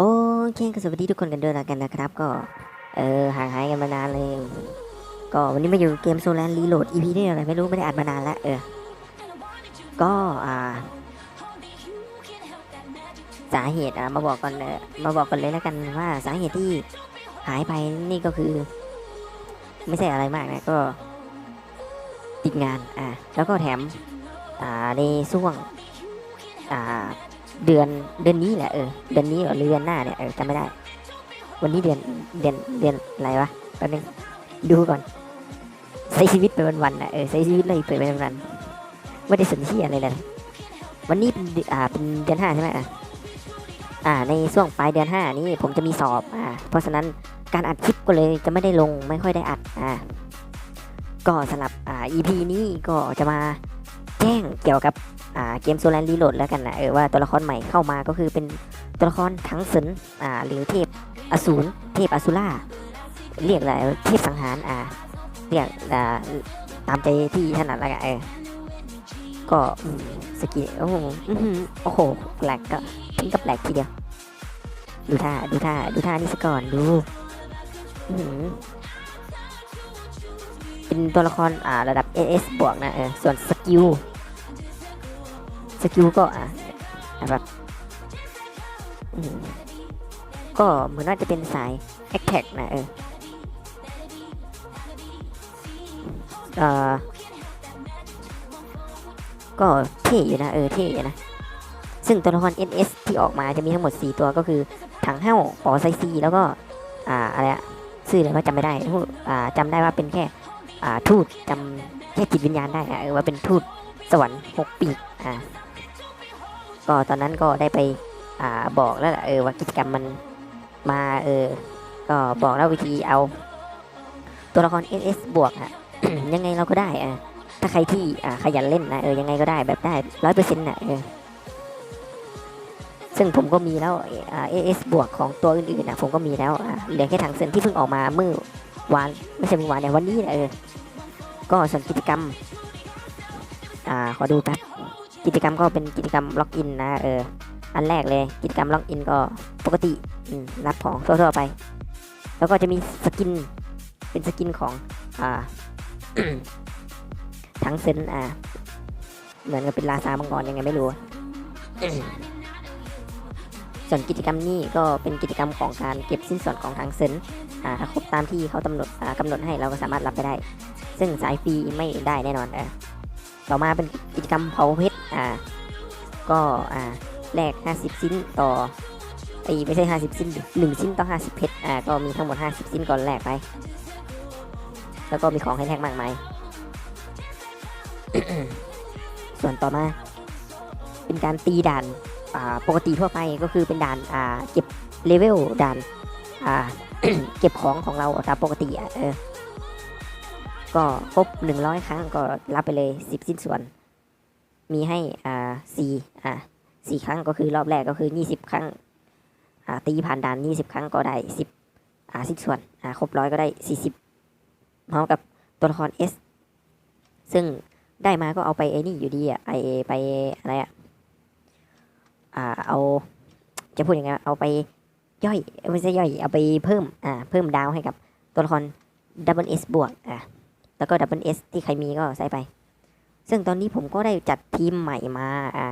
โอเคก็สวัสดีทุกคนกันด้วยแล้วกันนะครับ ก็เออห่างหายกันมานานเลย ก็วันนี้มาอยู่เกมโซแลนรีโหลด EP ที่อะไรไม่รู้ไม่ได้อัดมานานแล้วเออ ก็อ่าสาเหตุอะมาบอกก่อนเออมาบอกก่อนเลยแล้วกันว่าสาเหตุที่หายไปนี่ก็คือ ไม่ใช่อะไรมากนะก็ ติดงานอะแล้วก็แถมอ่าในช่วงอ่า เดือนเดือนนี้แหละเออเดือนนี้หรือเดือนหน้าเนี่ยเออจำไม่ได้ วันนี้เดือนเดือนเดือนอะไรวะแป๊บนึงดูก่อนใช้ชีวิตไปวันๆนะเออใช้ชีวิตเลยไปวันๆไม่ได้สนที่อะไรเลยวันนี้เป็นอนอ่าเป็นเดือนห้าใช่ไหมอะอ่าในช่วงปลายเดือนห้านี้ผมจะมีสอบอ่าเพราะฉะนั้นการอัดคลิปก็เลยจะไม่ได้ลงไม่ค่อยได้อัดอ่าก็สำหรับอ่า EP นี้ก็จะมา แจ้งเกี่ยวกับเกมโซแลนรีโหลดแล้วกันนะเออว่าตัวละครใหม่เข้ามาก็คือเป็นตัวละครทั้งสนอ่าหรือเทพอสูรเทพอสุราเรียกอะไรเทพสังหารอ่าเรียกอ่าตามใจที่ถนัดแล้วกันเออก็สกิลโอ้โหอื้อหือโอ้โหแปลกก็ถึงกับแปลกทีเดียวดูท่าดูท่าดูท่านี่ซะก่อนดูเป็นตัวละครอ่าระดับ AS บวกนะเออส่วนสกิล สกิลก็อะแบบก็เหมือนว่าจะเป็นสาย a t t a c k นะเออเออก็เท่อยู่นะเออเท่อยู่นะ ซึ่งตัวละคร NS ที่ออกมาจะมีทั้งหมด 4 ตัวก็คือ ถังเห้าปอไซซี แล้วก็ อ่า อะไรอะชื่ออะไรว่าจำไม่ได้ทูตอ่าจำได้ว่าเป็นแค่ อ่า ทูตจำแค่จิตวิญญาณได้อะเออว่าเป็นทูต สวรรค์หกปีกอ่าก็ตอนนั้นก็ได้ไปอ่าบอกแล้วแหละเออว่ากิจกรรมมันมาเออก็บอกแล้ววิธีเอาตัวละคร NS บวกอะยังไงเราก็ได้อะถ้าใครที่อ่าขยันเล่นนะเออยังไงก็ได้แบบได้ร้อยเปอร์เซ็นต์นะเออซึ่งผมก็มีแล้วอ่า AS บวกของตัวอื่นๆนะผมก็มีแล้วอ่าเหลือแค่ถังเซนที่เพิ่งออกมาเมื่อวานไม่ใช่เมื่อวานเนี่ยวันนี้นะเออก็ส่วนกิจกรรม อ่าขอดูแป๊บกิจกรรมก็เป็นกิจกรรมล็อกอินนะเอออันแรกเลยกิจกรรมล็อกอินก็ปกติรับของทั่วๆไป แล้วก็จะมีสกินเป็นสกินของอ่าทั้งเซนอ่าเหมือนกับเป็นลาซามังกรยังไงไม่รู้ส่วนกิจกรรมนี้ก็เป็นกิจกรรมของการเก็บสิ้นส่วนของทางเซนอ่าถ้าครบตามที่เขากำหนดอ่ากำหนดให้เราก็สามารถรับไปได้ ซึ่งสายฟรีไม่ได้แน่นอนเออ ต่อมาเป็นกิจกรรมเผาเพชรอ่า ก็อ่าแลก50 ชิ้นต่อไอ้ไม่ใช่ 50 ชิ้นหนึ่งชิ้นต่อ 50 เพชรอ่าก็มีทั้งหมด 50 ชิ้นก่อนแลกไป แล้วก็มีของให้แลกมากมายส่วนต่อมา เป็นการตีด่านอ่าปกติทั่วไปก็คือเป็นด่านอ่าเก็บเลเวลด่านอ่าเก็บของของเราตามปกติอะเออ ก็ครบหนึ่งร้อยครั้งก็รับไปเลยสิบสิ้นส่วน มีให้อ่าสี่อ่าสี่ครั้งก็คือรอบแรกก็คือยี่สิบครั้งอ่าตีผ่านด่านยี่สิบครั้งก็ได้สิบอ่าสิ้นส่วนอ่าครบร้อยก็ได้สี่สิบพร้อมกับตัวละคร S ซึ่งได้มาก็เอาไปไอ้นี่อยู่ดีอะไอไปอะไรอะอ่าเอาจะพูดยังไงเอาไปย่อยไม่ใช่ย่อยเอาไปเพิ่มอ่าเพิ่มดาวให้กับตัวละคร Double S บวกอะ แล้วก็ Double S ที่ใครมีก็ใส่ไป ซึ่งตอนนี้ผมก็ได้จัดทีมใหม่มาอ่า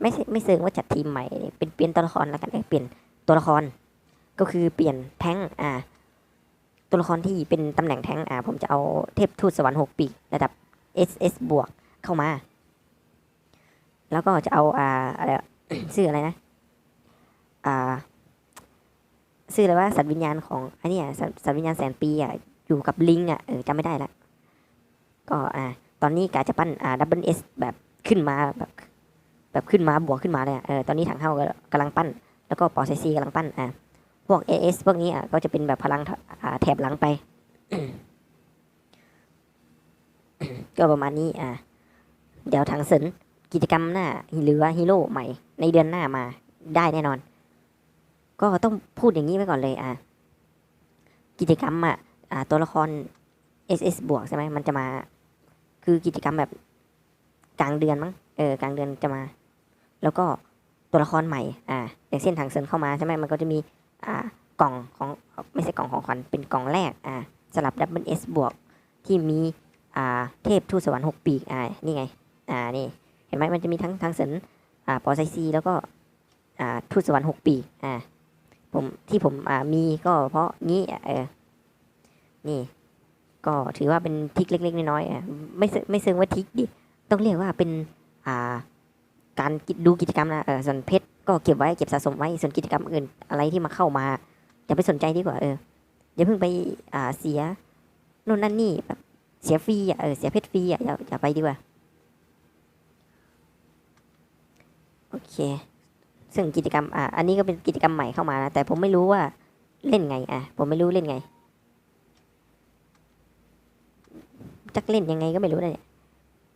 ไม่ไม่เชิงว่าจัดทีมใหม่เป็นเปลี่ยนตัวละครแล้วกันเปลี่ยนตัวละคร ก็คือเปลี่ยนแท้งอ่า ตัวละครที่เป็นตำแหน่งแท้งอ่า ผมจะเอาเทพทูตสวรรค์หกปีระดับ SS บวกเข้ามา แล้วก็จะเอาอ่าอะไรชื่ออะไรนะ อ่าชื่ออะไรว่าสัตว์วิญญาณของอันนี้สัตว์วิญญาณแสนปีอะ อยู่กับลิงอะเออจำไม่ได้ละก็อ่าตอนนี้กาจะปั้นอ่าดับเบิลเอสแบบขึ้นมาแบบแบบขึ้นมาบวกขึ้นมาเลยอะเออตอนนี้ถังเฮาก็กำลังปั้น แล้วก็ปอไซซีกำลังปั้นอ่าพวก AS พวกนี้อะก็จะเป็นแบบพลังอ่าแถบหลังไป ก็ประมาณนี้อ่าเดี๋ยวทางเสนกิจกรรมหน้าหรือว่าฮีโร่ใหม่ ในเดือนหน้ามาได้แน่นอน ก็ต้องพูดอย่างนี้ไว้ก่อนเลยอ่ากิจกรรมอะ ตัวละคร SS บวกใช่ไหมมันจะมา คือกิจกรรมแบบกลางเดือนมั้งเออกลางเดือนจะมา แล้วก็ตัวละครใหม่อ่าอย่างเช่นทางเซินเข้ามาใช่ไหมมันก็จะมีอ่ากล่องของไม่ใช่กล่องของขวัญเป็นกล่องแรกอ่าสลับดับเบิลเอสบวกที่มีอ่าเทพทูตสวรรค์หกปีกอ่านี่ไงอ่านี่เห็นไหมมันจะมีทั้งทางเซินอ่าปอไซซีแล้วก็อ่าทูตสวรรค์หกปีกอ่าผมที่ผมอ่ามีก็เพราะงี้เออ นี่ ก็ถือว่าเป็นทิกเล็กๆน้อยๆอะไม่ไม่เชิงว่าทิกดิต้องเรียกว่าเป็นอ่าการดูกิจกรรมนะเออส่วนเพชรก็เก็บไว้เก็บสะสมไว้ส่วนกิจกรรมอื่นอะไรที่มาเข้ามาอย่าไปสนใจดีกว่าเอออย่าเพิ่งไปอ่าเสียโน่นนั่นนี่แบบเสียฟรีอะเออเสียเพชรฟรีอะอย่าอย่าไปดีกว่าโอเค ซึ่งกิจกรรมอ่าอันนี้ก็เป็นกิจกรรมใหม่เข้ามานะ แต่ผมไม่รู้ว่าเล่นไงอะ ผมไม่รู้เล่นไง จักเล่นยังไงก็ไม่รู้นะเนี่ย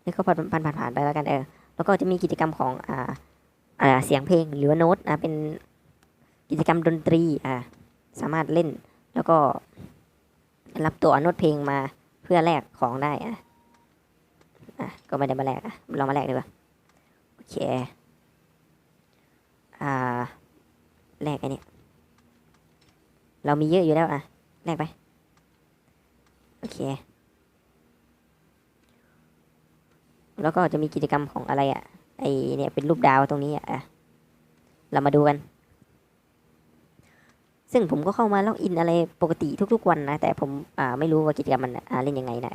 นี่ก็ผ่านผ่านผ่านผ่านไปแล้วกันเออแล้วก็จะมีกิจกรรมของอ่าอ่าเสียงเพลงหรือว่าโน้ตอ่าเป็นกิจกรรมดนตรีอ่าสามารถเล่นแล้วก็รับตัวโน้ตเพลงมาเพื่อแลกของได้อะอะก็ไม่ได้มาแลกอะเรามาแลกดีกว่าโอเคอ่าแลกไอันนี้เรามีเยอะอยู่แล้วอะแลกไปโอเค แล้วก็จะมีกิจกรรมของอะไรอะ ไอเนี่ยเป็นรูปดาวตรงนี้อะ เรามาดูกัน ซึ่งผมก็เข้ามาล็อกอินอะไรปกติทุกๆวันนะ แต่ผมอ่าไม่รู้ว่ากิจกรรมมันอ่าเล่นยังไงนะ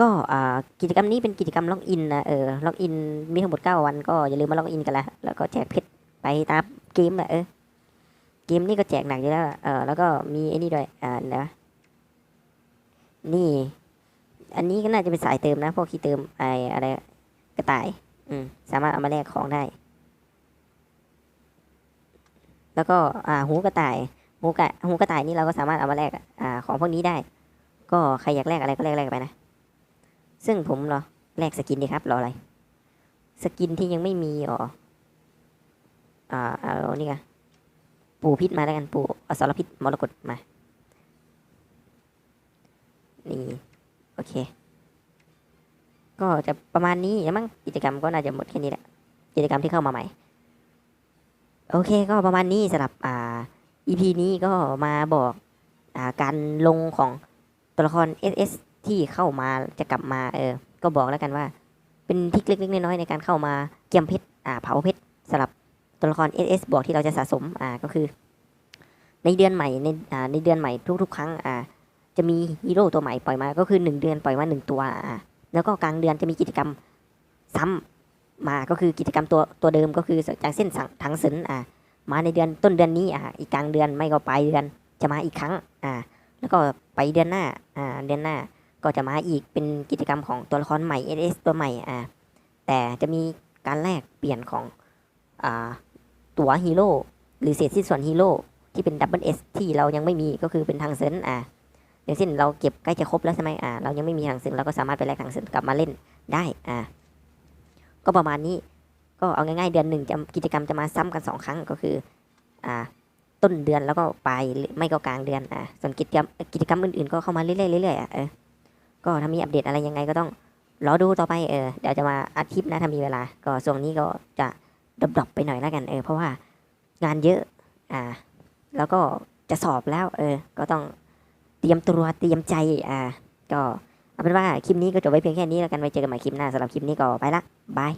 ก็อ่ากิจกรรมนี้เป็นกิจกรรมล็อกอินนะเออล็อกอินมีทั้งหมด9วันก็อย่าลืมมาล็อกอินกันละแล้วก็แจกเพชรไปตามเกมนะเออเกมนี่ก็แจกหนักอยู่แล้วเออแล้วก็มีไอ้นี่ด้วยอ่านะนี่ อันนี้ก็น่าจะเป็นสายเติมนะพวกที่เติมไออะไรกระต่าย อืม สามารถเอามาแลกของได้ แล้วก็อ่าหูกระต่าย หูกระหูกระต่ายนี่เราก็สามารถเอามาแลกอ่า ของพวกนี้ได้ ก็ใครอยากแลกอะไรก็แลกแลกไปนะ ซึ่งผมรอแลกสกินดีครับรออะไร สกินที่ยังไม่มีอ๋ออ่าเอานี่กันปูพิษมาแล้วกันปูอสรพิษมรกตมา นี่ เค ก็จะประมาณนี้มั้งกิจกรรมก็น่าจะหมดแค่นี้แหละ กิจกรรมที่เข้ามาใหม่ โอเคก็ประมาณนี้สำหรับอ่า EP นี้ก็มาบอกอ่าการลงของตัวละคร SS ที่เข้ามาจะกลับมาเออ ก็บอกแล้วกันว่า เป็นทิกเล็กๆน้อยๆในการเข้ามาเกียมเพชรอ่าเผาเพชรสำหรับตัวละคร SS บวกที่เราจะสะสมอ่าก็คือ ในเดือนใหม่ในอ่าในเดือนใหม่ทุกๆ ครั้งอ่า จะมีฮีโร่ตัวใหม่ปล่อยมาก็คือหนึ่งเดือนปล่อยมาหนึ่งตัว แล้วก็กลางเดือนจะมีกิจกรรมซ้ำมาก็คือกิจกรรมตัวตัวเดิมก็คืออย่างเส้นสังถังสินอ่ามาในเดือนต้นเดือนนี้อ่าอีกกลางเดือนไม่ก็ปลายเดือนจะมาอีกครั้งอ่าแล้วก็ไปเดือนหน้าอ่าเดือนหน้าก็จะมาอีกเป็นกิจกรรมของตัวละครใหม่ SS ตัวใหม่อ่าแต่จะมีการแลกเปลี่ยนของอ่าตัวฮีโร่หรือเศษสิ้นส่วนฮีโร่ที่เป็นดับเบิลเอสที่เรายังไม่มีก็คือเป็นทางเซนอ่า อย่างเช่นเราเก็บใกล้จะครบแล้วใช่ไหมอ่าเรายังไม่มีทางเซนเราก็สามารถไปแลกทางเซนกลับมาเล่นได้อ่าก็ประมาณนี้ก็เอาง่ายๆเดือนหนึ่งจะกิจกรรมจะมาซ้ำกันสองครั้งก็คืออ่าต้นเดือนแล้วก็ปลายไม่ก็กลางเดือนอ่าส่วนกิจกรรมกิจกรรมอื่นๆ ก็เข้ามาเรื่อยๆเรื่อยๆอะเออก็ถ้ามีอัปเดตอะไรยังไงก็ต้องรอดูต่อไปเออเดี๋ยวจะมาอัดคลิปนะถ้ามีเวลา ก็ช่วงนี้ก็จะดรอปไปหน่อยแล้วกันเออเพราะว่างานเยอะอ่าแล้วก็จะสอบแล้วเออก็ต้อง เตรียมตัวเตรียมใจอ่าก็เอาเป็นว่าคลิปนี้ก็จบไว้เพียงแค่นี้แล้วกันไว้เจอกันใหม่คลิปหน้าสำหรับคลิปนี้ก็ไปละบาย